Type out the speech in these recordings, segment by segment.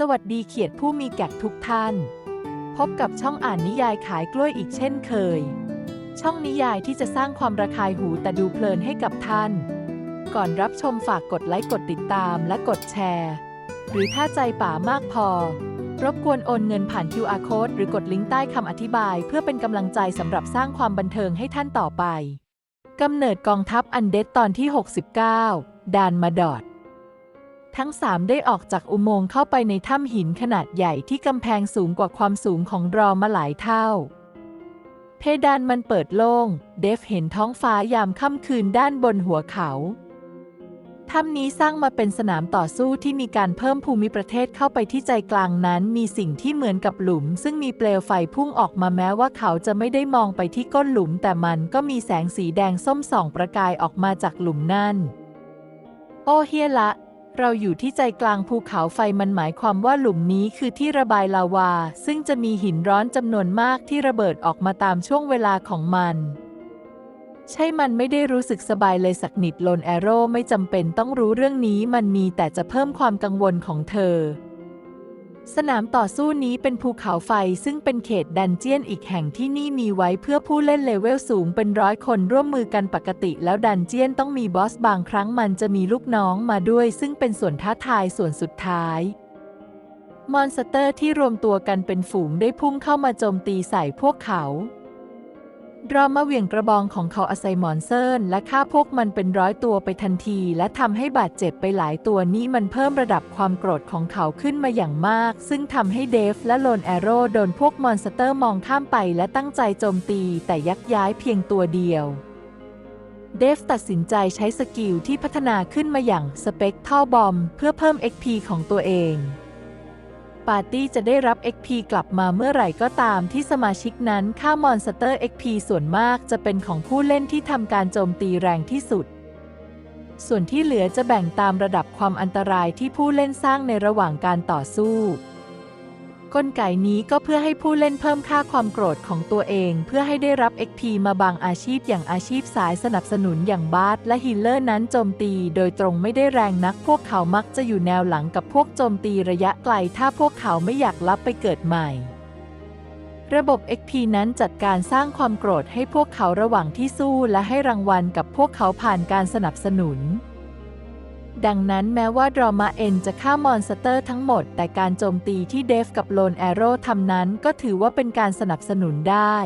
สวัสดีเขียดผู้มีแก่ทุกท่าน พบกับช่องอ่านนิยายขายกล้วยอีกเช่นเคย ช่องนิยายที่จะสร้างความระคายหูแต่ดูเพลินให้กับท่าน ก่อนรับชมฝากกดไลค์กดติดตามและกดแชร์ หรือถ้าใจป่ามากพอ รบกวนโอนเงินผ่าน QR code หรือกดลิงก์ใต้คำอธิบาย เพื่อเป็นกำลังใจสำหรับสร้างความบันเทิงให้ท่านต่อไปกำเนิดกองทัพอันเดตตอนที่ 69 ดานมาดอด ทั้งสามได้ออกจากอุโมงค์เข้าไปในถ้ำหินขนาดใหญ่ที่กำแพงสูงกว่าความสูงของรอมาหลายเท่า เพดานมันเปิดโล่ง เดฟเห็นท้องฟ้ายามค่ำคืนด้านบนหัวเขาถ้ำนี้สร้างมาเป็นสนามต่อสู้ที่มีการเพิ่มภูมิประเทศเข้าไปที่ใจกลางนั้น มีสิ่งที่เหมือนกับหลุม ซึ่งมีเปลวไฟพุ่งออกมาแม้ว่าเขาจะไม่ได้มองไปที่ก้นหลุม แต่มันก็มีแสงสีแดงส้มส่องประกายออกมาจากหลุมนั่น โอเฮียละ เราอยู่ที่ใจกลางภูเขาไฟมันหมายความว่าหลุมนี้คือที่ระบายลาวา ซึ่งจะมีหินร้อนจำนวนมากที่ระเบิดออกมาตามช่วงเวลาของมัน ใช่มันไม่ได้รู้สึกสบายเลยสักนิดลนแอโร่ไม่จำเป็นต้องรู้เรื่องนี้มันมีแต่จะเพิ่มความกังวลของเธอ สนามต่อสู้นี้เป็นภูเขาไฟซึ่งเป็นเขตดันเจียนอีกแห่งที่นี่มีไว้เพื่อผู้เล่นเลเวลสูงเป็นร้อยคนร่วมมือกันปกติแล้วดันเจียนต้องมีบอสบางครั้งมันจะมีลูกน้องมาด้วย ซึ่งเป็นส่วนท้าทายส่วนสุดท้าย มอนสเตอร์ที่รวมตัวกันเป็นฝูงได้พุ่งเข้ามาโจมตีใส่พวกเขา รอมาเหวี่ยงกระบองของเขาอาศัยมอนเซิร์นและฆ่าพวกมันเป็นร้อยตัวไปทันที และทำให้บาดเจ็บไปหลายตัวนี่มันเพิ่มระดับความโกรธของเขาขึ้นมาอย่างมาก ซึ่งทำให้เดฟและโลนแอโร่โดนพวกมอนสเตอร์มองข้ามไปและตั้งใจโจมตี แต่ยักย้ายเพียงตัวเดียวเดฟตัดสินใจใช้สกิลที่พัฒนาขึ้นมาอย่างสเปกเท่าบอม เพื่อเพิ่ม XP ของตัวเอง ปาร์ตี้จะได้รับ XP กลับมาเมื่อไหร่ก็ตามที่สมาชิกนั้นค่ามอนสเตอร์ XP ส่วนมากจะเป็นของผู้เล่นที่ทำการโจมตีแรงที่สุด ส่วนที่เหลือจะแบ่งตามระดับความอันตรายที่ผู้เล่นสร้างในระหว่างการต่อสู้ กลไกนี้ก็เพื่อให้ผู้เล่นเพิ่มค่าความโกรธของตัวเอง เพื่อให้ได้รับ XP มาบางอาชีพอย่างอาชีพสายสนับสนุนอย่างบาสและฮีลเลอร์นั้นโจมตีโดยตรงไม่ได้แรงนัก พวกเขามักจะอยู่แนวหลังกับพวกโจมตีระยะไกล ถ้าพวกเขาไม่อยากลับไปเกิดใหม่ ระบบ XP นั้นจัดการสร้างความโกรธให้พวกเขาระหว่างที่สู้และให้รางวัลกับพวกเขาผ่านการสนับสนุน ดังนั้นแม้ว่าดรามาเอ็นจะฆ่ามอนสเตอร์ทั้งหมด แต่การโจมตีที่เดฟกับโลนแอโร่ทำนั้นก็ถือว่าเป็นการสนับสนุนได้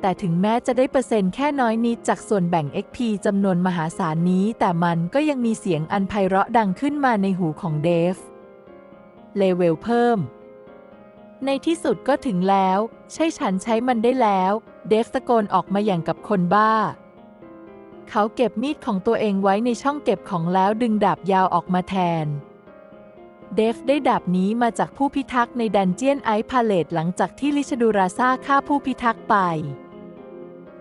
แต่ถึงแม้จะได้เปอร์เซ็นต์แค่น้อยนิดจากส่วนแบ่ง XP จำนวนมหาศาลนี้ แต่มันก็ยังมีเสียงอันไพเราะดังขึ้นมาในหูของเดฟ เลเวลเพิ่ม ในที่สุดก็ถึงแล้ว ใช่ฉันใช้มันได้แล้ว เดฟตะโกนออกมาอย่างกับคนบ้า เขาเก็บมีดของตัวเองไว้ในช่องเก็บของแล้วดึงดาบยาวออกมาแทน เดฟได้ดาบนี้มาจากผู้พิทักษ์ในดันเจียนไอพาเลตหลังจากที่ลิชดูราซาฆ่าผู้พิทักษ์ไป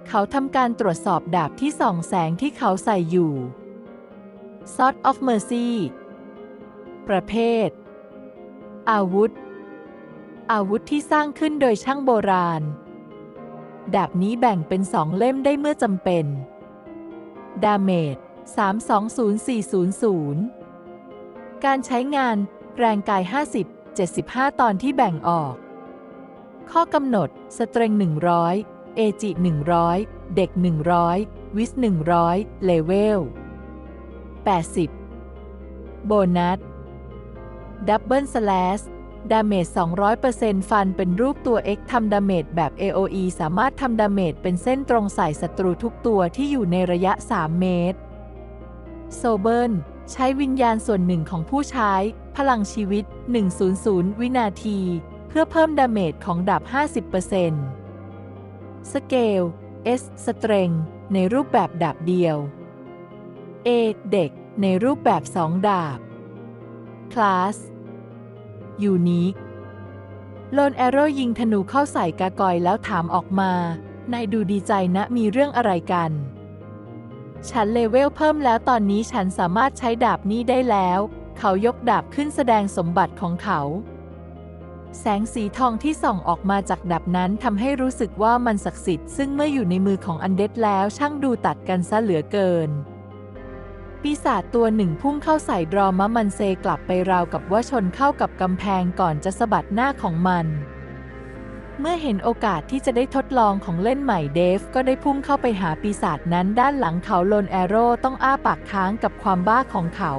เขาทำการตรวจสอบดาบที่ส่องแสงที่เขาใส่อยู่ Sword of Mercy ประเภท อาวุธ อาวุธที่สร้างขึ้นโดยช่างโบราณ ดาบนี้แบ่งเป็นสองเล่มได้เมื่อจำเป็น ดาเมจ320400 การใช้งาน แรงกาย 50 75 ตอนที่แบ่งออก ข้อกำหนด สเตรง100 เอจิ 100 เด็ก 100 วิส 100 เลเวล 80 โบนัส ดับเบิลสแลช ดาเมจ 200%ฟันเป็นรูปตัว X ทำดาเมจแบบ AOE สามารถทำดาเมจเป็นเส้นตรงใส่ศัตรูทุกตัวที่อยู่ในระยะ 3 เมตร โซเบิร์นใช้วิญญาณส่วนหนึ่งของผู้ใช้ พลังชีวิต 100 วินาที เพื่อเพิ่มดาเมจของดาบ 50%สเกล S สเตรงในรูปแบบดาบเดียว A เด็ก ในรูปแบบ 2 ดาบ คลาส ยูนิคโลนแอโร่ยิงธนูเข้าใส่กากอยแล้วถามออกมา นายดูดีใจนะมีเรื่องอะไรกัน ฉันเลเวลเพิ่มแล้วตอนนี้ฉันสามารถใช้ดาบนี้ได้แล้ว เขายกดาบขึ้นแสดงสมบัติของเขา แสงสีทองที่ส่องออกมาจากดาบนั้นทำให้รู้สึกว่ามันศักดิ์สิทธิ์ซึ่งเมื่ออยู่ในมือของอันเดดแล้วช่างดูตัดกันซะเหลือเกิน ปีศาจตัวหนึ่งพุ่งเข้าใส่ดรอมะมันเซกลับไปราวกับว่าชนเข้ากับกำแพงก่อนจะสะบัดหน้าของมัน เมื่อเห็นโอกาสที่จะได้ทดลองของเล่นใหม่เดฟก็ได้พุ่งเข้าไปหาปีศาจนั้นด้านหลังเขาโลนแอโร่ต้องอ้าปากค้างกับความบ้าของเขา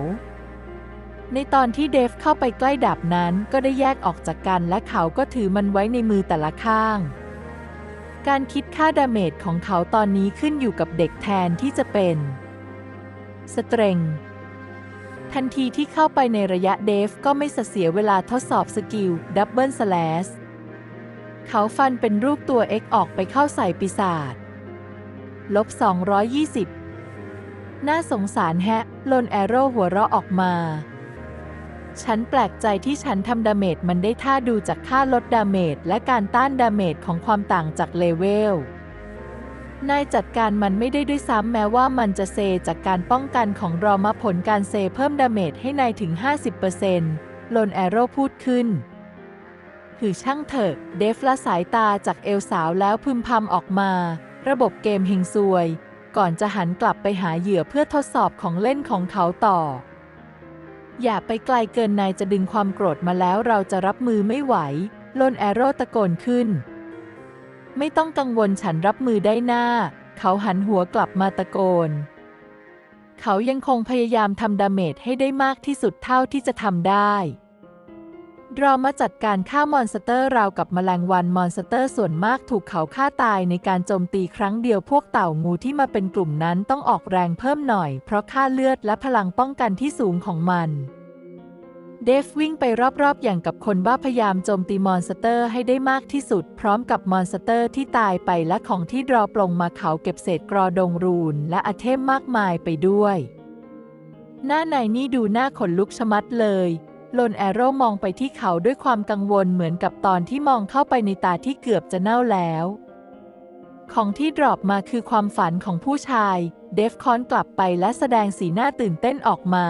ในตอนที่เดฟเข้าไปใกล้ดาบนั้นก็ได้แยกออกจากกันและเขาก็ถือมันไว้ในมือแต่ละข้างการคิดค่าดาเมจของเขาตอนนี้ขึ้นอยู่กับเด็กแทนที่จะเป็น สเตรงทันทีที่เข้าไปในระยะเดฟก็ไม่เสียเวลาทดสอบสกิลดับเบิลสแลสเขาฟันเป็นรูปตัว X ออกไปเข้าใส่ปีศาจลบ 220 น่าสงสารแฮะ ลนแอโร่หัวเราะออกมา ฉันแปลกใจที่ฉันทำดาเมจมันได้ท่าดูจากค่าลดดาเมจและการต้านดาเมจของความต่างจากเลเวล นายจัดการมันไม่ได้ด้วยซ้ำแม้ว่ามันจะเซจากการป้องกันของรอมาผลการเซเพิ่มดาเมจให้นายถึง 50%ลนแอโร่พูดขึ้นคือช่างเถอะ เดฟละสายตาจากเอลสาวแล้วพึมพำออกมา ระบบเกมเฮงซวย ก่อนจะหันกลับไปหาเหยื่อเพื่อทดสอบของเล่นของเขาต่อ อย่าไปไกลเกินนายจะดึงความโกรธมาแล้วเราจะรับมือไม่ไหวลนแอโร่ตะโกนขึ้น ไม่ต้องกังวลฉันรับมือได้หน้า เขาหันหัวกลับมาตะโกน เขายังคงพยายามทำดาเมจให้ได้มากที่สุดเท่าที่จะทำได้ดรอมาจัดการฆ่ามอนสเตอร์ราวกับแมลงวันมอนสเตอร์ส่วนมากถูกเขาฆ่าตายในการโจมตีครั้งเดียวพวกเต่างูที่มาเป็นกลุ่มนั้นต้องออกแรงเพิ่มหน่อย เพราะค่าเลือดและพลังป้องกันที่สูงของมัน เดฟวิ่งไปรอบๆ อย่างกับคนบ้าพยายามโจมตีมอนสเตอร์ให้ได้มากที่สุด พร้อมกับมอนสเตอร์ที่ตายไปและของที่ดรอปลงมาเขาเก็บเศษกรอดงรูนและอาเทมมากมายไปด้วย หน้าในนี่ดูหน้าขนลุกชะมัดเลยลนแอโร่มองไปที่เขาด้วยความกังวลเหมือนกับตอนที่มองเข้าไปในตาที่เกือบจะเน่าแล้ว ของที่ดรอปมาคือความฝันของผู้ชาย เดฟคอนกลับไปและแสดงสีหน้าตื่นเต้นออกมา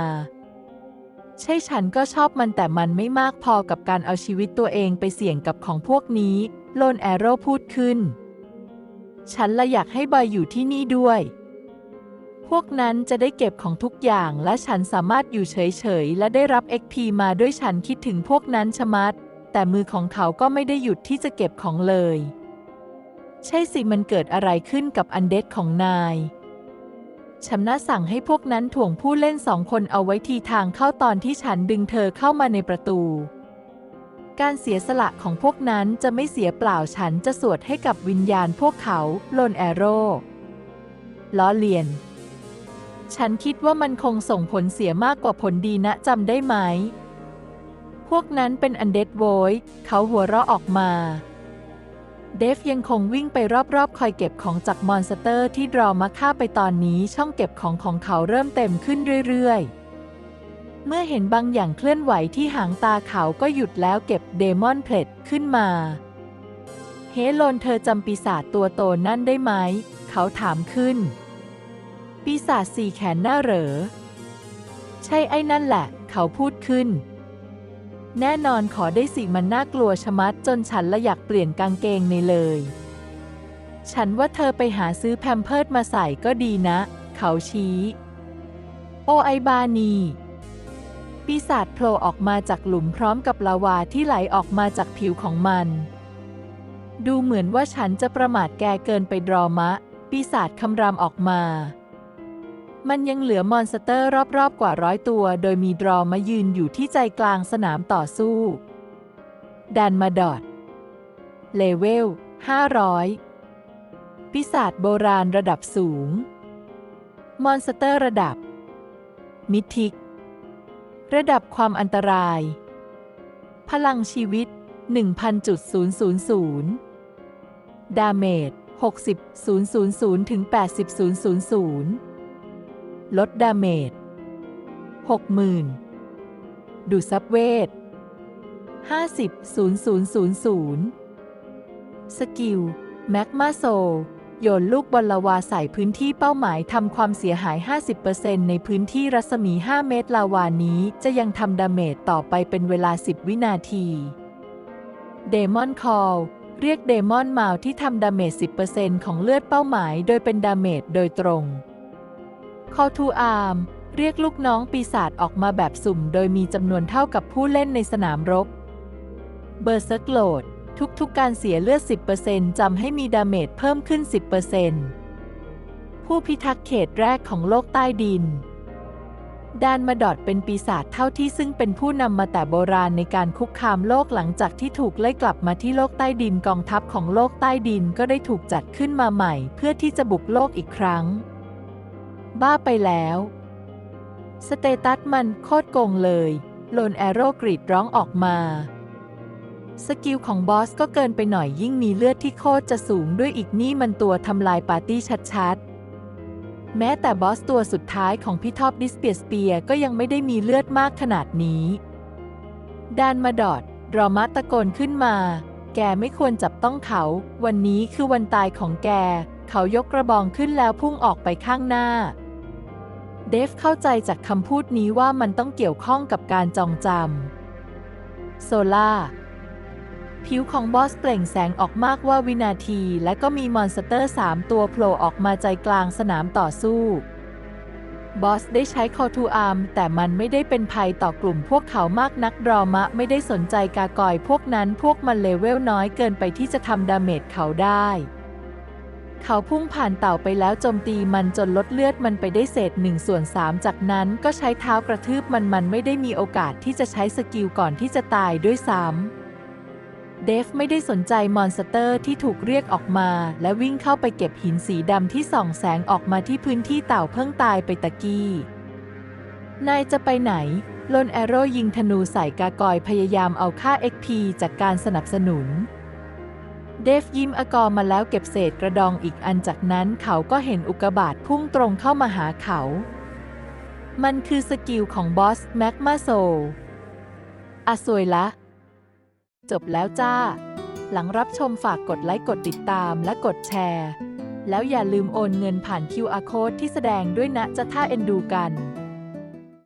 ใช่ฉันก็ชอบมันแต่มันไม่มากพอกับการเอาชีวิตตัวเองไปเสี่ยงกับของพวกนี้ โลนแอโร่พูดขึ้น ฉันละอยากให้บอยอยู่ที่นี่ด้วย พวกนั้นจะได้เก็บของทุกอย่างและฉันสามารถอยู่เฉยๆ และได้รับ XP มาด้วยฉันคิดถึงพวกนั้นชะมัด แต่มือของเขาก็ไม่ได้หยุดที่จะเก็บของเลย ใช่สิมันเกิดอะไรขึ้นกับอันเดดของนาย ชำนะสั่งให้พวกนั้นถ่วงผู้เล่นสองคนเอาไว้ทีทางเข้าตอนที่ฉันดึงเธอเข้ามาในประตู การเสียสละของพวกนั้นจะไม่เสียเปล่าฉันจะสวดให้กับวิญญาณพวกเขาโลนแอโร่ล้อเลียน ฉันคิดว่ามันคงส่งผลเสียมากกว่าผลดีนะจำได้ไหม พวกนั้นเป็นอันเดดโวยเขาหัวเราะออกมา เดฟยังคงวิ่งไปรอบๆ คอยเก็บของจากมอนสเตอร์ที่ดรอมาฆ่าไปตอนนี้ช่องเก็บของของเขาเริ่มเต็มขึ้นเรื่อยๆ เมื่อเห็นบางอย่างเคลื่อนไหวที่หางตาเขาก็หยุดแล้วเก็บเดมอนเพลตขึ้นมา เฮโลนเธอจำปีศาจตัวโตนั่นได้ไหม เขาถามขึ้น ปีศาจสี่แขนหน้าเหรอ ใช่ไอ้นั่นแหละ เขาพูดขึ้น แน่นอนขอได้สิมันน่ากลัวชะมัดจนฉันละอยากเปลี่ยนกางเกงในเลย ฉันว่าเธอไปหาซื้อแพมเพิร์ดมาใส่ก็ดีนะ เขาชี้ โอไอบานี ปีศาจโผล่ออกมาจากหลุมพร้อมกับลาวาที่ไหลออกมาจากผิวของมัน ดูเหมือนว่าฉันจะประมาทแกเกินไปดรอมะ ปีศาจคำรามออกมา มันยังเหลือมอนสเตอร์รอบๆกว่าร้อยตัว โดยมีดรอมายืนอยู่ที่ใจกลางสนามต่อสู้ ดันมาดอด เลเวล 500ปีศาจโบราณระดับสูง มอนสเตอร์ระดับ มิทิก ระดับความอันตราย พลังชีวิต 1,000.000 ดาเมจ60.000ถึง80.000 ลดดาเมจ60,000 ดูดซับเวท50.0000 สกิล แมกมาโซ โยนลูกบอลลาวาใส่พื้นที่เป้าหมายทำความเสียหาย 50%ในพื้นที่รัศมี 5 เมตรลาวานี้จะยังทำดาเมจต่อไปเป็นเวลา 10 วินาทีเดมอนคอลเรียกเดมอนมาวที่ทำดาเมจ 10%ของเลือดเป้าหมายโดยเป็นดาเมจโดยตรง Call to Arm เรียกลูกน้องปีศาจออกมาแบบสุ่ม โดยมีจำนวนเท่ากับผู้เล่นในสนามรบ เบอร์เซอร์โกรดทุกๆการเสียเลือด 10%จำให้มีดาเมจเพิ่มขึ้น 10%ผู้พิทักษ์เขตแรกของโลกใต้ดิน ดานมาดอดเป็นปีศาจเท่าที่ซึ่งเป็นผู้นำมาแต่โบราณในการคุกคามโลกหลังจากที่ถูกไล่กลับมาที่โลกใต้ดินกองทัพของโลกใต้ดินก็ได้ถูกจัดขึ้นมาใหม่ เพื่อที่จะบุกโลกอีกครั้ง บ้าไปแล้ว สเตตัสมันโคตรโกงเลยโลนแอโรกรีดร้องออกมา สกิลของบอสก็เกินไปหน่อยยิ่งมีเลือดที่โคตรจะสูงด้วยอีกนี่มันตัวทำลายปาร์ตี้ชัดๆ แม้แต่บอสตัวสุดท้ายของพี่ท็อปดิสเปียสเปียก็ยังไม่ได้มีเลือดมากขนาดนี้ ดานมาดอดรอมัตตะโกนขึ้นมา แกไม่ควรจับต้องเขา วันนี้คือวันตายของแก เขายกกระบองขึ้นแล้วพุ่งออกไปข้างหน้า เดฟเข้าใจจากคำพูดนี้ว่ามันต้องเกี่ยวข้องกับการจองจำโซล่าผิวของบอสเปล่งแสงออกมากว่าวินาที และก็มีมอนสเตอร์ 3 ตัวโผล่ออกมาใจกลางสนามต่อสู้ บอสได้ใช้คอทูอาร์มแต่มันไม่ได้เป็นภัยต่อกลุ่มพวกเขามากนักดรอมะไม่ได้สนใจกากอยพวกนั้นพวกมันเลเวลน้อยเกินไปที่จะทำดาเมจเขาได้ เขาพุ่งผ่านเต่าไปแล้วโจมตีมันจนลดเลือดมันไปได้เศษ1ส่วน3จากนั้นก็ใช้เท้ากระทืบมันมันไม่ได้มีโอกาสที่จะใช้สกิลก่อนที่จะตายด้วยซ้ำเดฟไม่ได้สนใจมอนสเตอร์ที่ถูกเรียกออกมา และวิ่งเข้าไปเก็บหินสีดำที่ส่องแสงออกมาที่พื้นที่เต่าเพิ่งตายไปตะกี้ นายจะไปไหนลนแอโร่ยิงธนูใส่กากอยพยายามเอาค่า XP จากการสนับสนุน เดฟยิ้มอกอมาแล้วเก็บเศษกระดองอีกอันจากนั้นเขาก็เห็นอุกบาตพุ่งตรงเข้ามาหาเขา มันคือสกิลของบอสแม็กมาโซอะสวยละ จบแล้วจ้า หลังรับชมฝากกดไลค์กดติดตามและกดแชร์ แล้วอย่าลืมโอนเงินผ่าน QR Code ที่แสดงด้วยนะจะท่าเอ็นดูกัน